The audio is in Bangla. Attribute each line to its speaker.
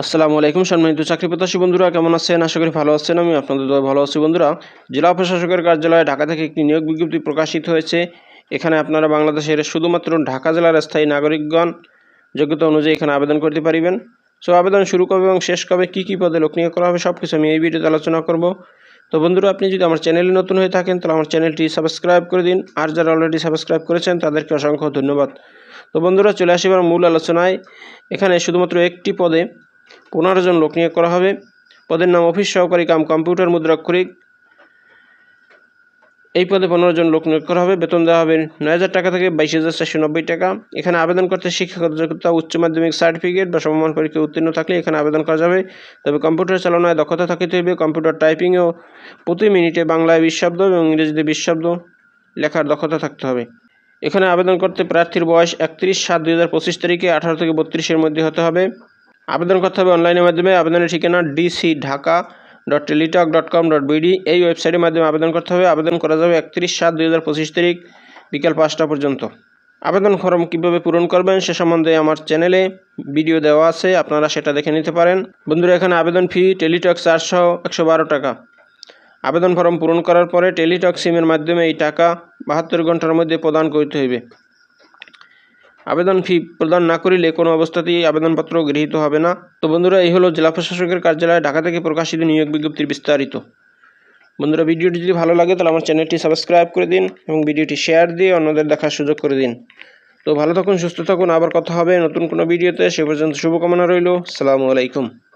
Speaker 1: আসসালামু আলাইকুম সম্মানিত চাকরি প্রত্যাশী বন্ধুরা, কেমন আছেন? আশা করি ভালো আছেন আমি আপনাদের ভালো আছি। বন্ধুরা, জেলা প্রশাসকের কার্যালয়ে ঢাকা থেকে একটি নিয়োগ বিজ্ঞপ্তি প্রকাশিত হয়েছে। এখানে আপনারা বাংলাদেশের শুধুমাত্র ঢাকা জেলার স্থায়ী নাগরিকগণ যোগ্যতা অনুযায়ী এখানে আবেদন করতে পারিবেন। সো, আবেদন শুরু কবে এবং শেষ কবে, কী কী পদে লোক নিয়োগ করা হবে সব কিছু আমি এই ভিডিওতে আলোচনা করব। তো বন্ধুরা, আপনি যদি আমার চ্যানেলে নতুন হয়ে থাকেন, তাহলে আমার চ্যানেলটি সাবস্ক্রাইব করে দিন। আর যারা অলরেডি সাবস্ক্রাইব করেছেন, তাদেরকে অসংখ্য ধন্যবাদ। তো বন্ধুরা, চলে আসি মূল আলোচনায়। এখানে শুধুমাত্র একটি পদে পনেরো জন লোক নিয়োগ করা হবে। পদের নাম অফিস সহকারী কাম কম্পিউটার মুদ্রাক্ষরিক এই পদে পনেরো জন লোক নিয়োগ করা হবে। বেতন দেওয়া হবে নয় হাজার টাকা থেকে বাইশ হাজার চারশো নব্বই টাকা। এখানে আবেদন করতে শিক্ষাগত যোগ্যতা উচ্চ মাধ্যমিক সার্টিফিকেট বা সমমান পরীক্ষায় উত্তীর্ণ থাকলে এখানে আবেদন করা যাবে। তবে কম্পিউটার চালানোয় দক্ষতা থাকিতে হবে কম্পিউটার টাইপিংও প্রতি মিনিটে বাংলায় বিশ শব্দ এবং ইংরেজিতে বিশ শব্দ লেখার দক্ষতা থাকতে হবে। এখানে আবেদন করতে প্রার্থীর বয়স একত্রিশ সাত দুই হাজার পঁচিশ তারিখে আঠারো থেকে বত্রিশের মধ্যে হতে হবে। আবেদন করতে হবে অনলাইনের মাধ্যমে। আবেদনের ঠিকানা DC Dhaka dot Teletalk dot com dot BD. এই ওয়েবসাইটের মাধ্যমে আবেদন করতে হবে। আবেদন করা যাবে একত্রিশ সাত দুই হাজার পঁচিশ তারিখ বিকাল পাঁচটা পর্যন্ত। আবেদন ফর্ম কীভাবে পূরণ করবেন সে সম্বন্ধে আমার চ্যানেলে ভিডিও দেওয়া আছে। আপনারা সেটা দেখে নিতে পারেন। বন্ধুরা, এখানে আবেদন ফি, টেলিটক চারশো একশো বারো টাকা। আবেদন ফর্ম পূরণ করার পরে টেলিটক সিমের মাধ্যমে এই টাকা বাহাত্তর ঘণ্টার মধ্যে প্রদান করতে হইবে। আবেদন ফি প্রদান না করিলে কোনো অবস্থাতেই আবেদনপত্র গৃহীত হবে না। তো বন্ধুরা, এই হলো জেলা প্রশাসকের কার্যালয়ে, ঢাকা থেকে প্রকাশিত নিয়োগ বিজ্ঞপ্তির বিস্তারিত। বন্ধুরা, ভিডিওটি যদি ভালো লাগে, তাহলে আমার চ্যানেলটি সাবস্ক্রাইব করে দিন এবং ভিডিওটি শেয়ার দিয়ে অন্যদের দেখার সুযোগ করে দিন। তো ভালো থাকুন, সুস্থ থাকুন, আবার কথা হবে নতুন কোনো ভিডিওতে। সে পর্যন্ত শুভকামনা রইল। সালামু আলাইকুম।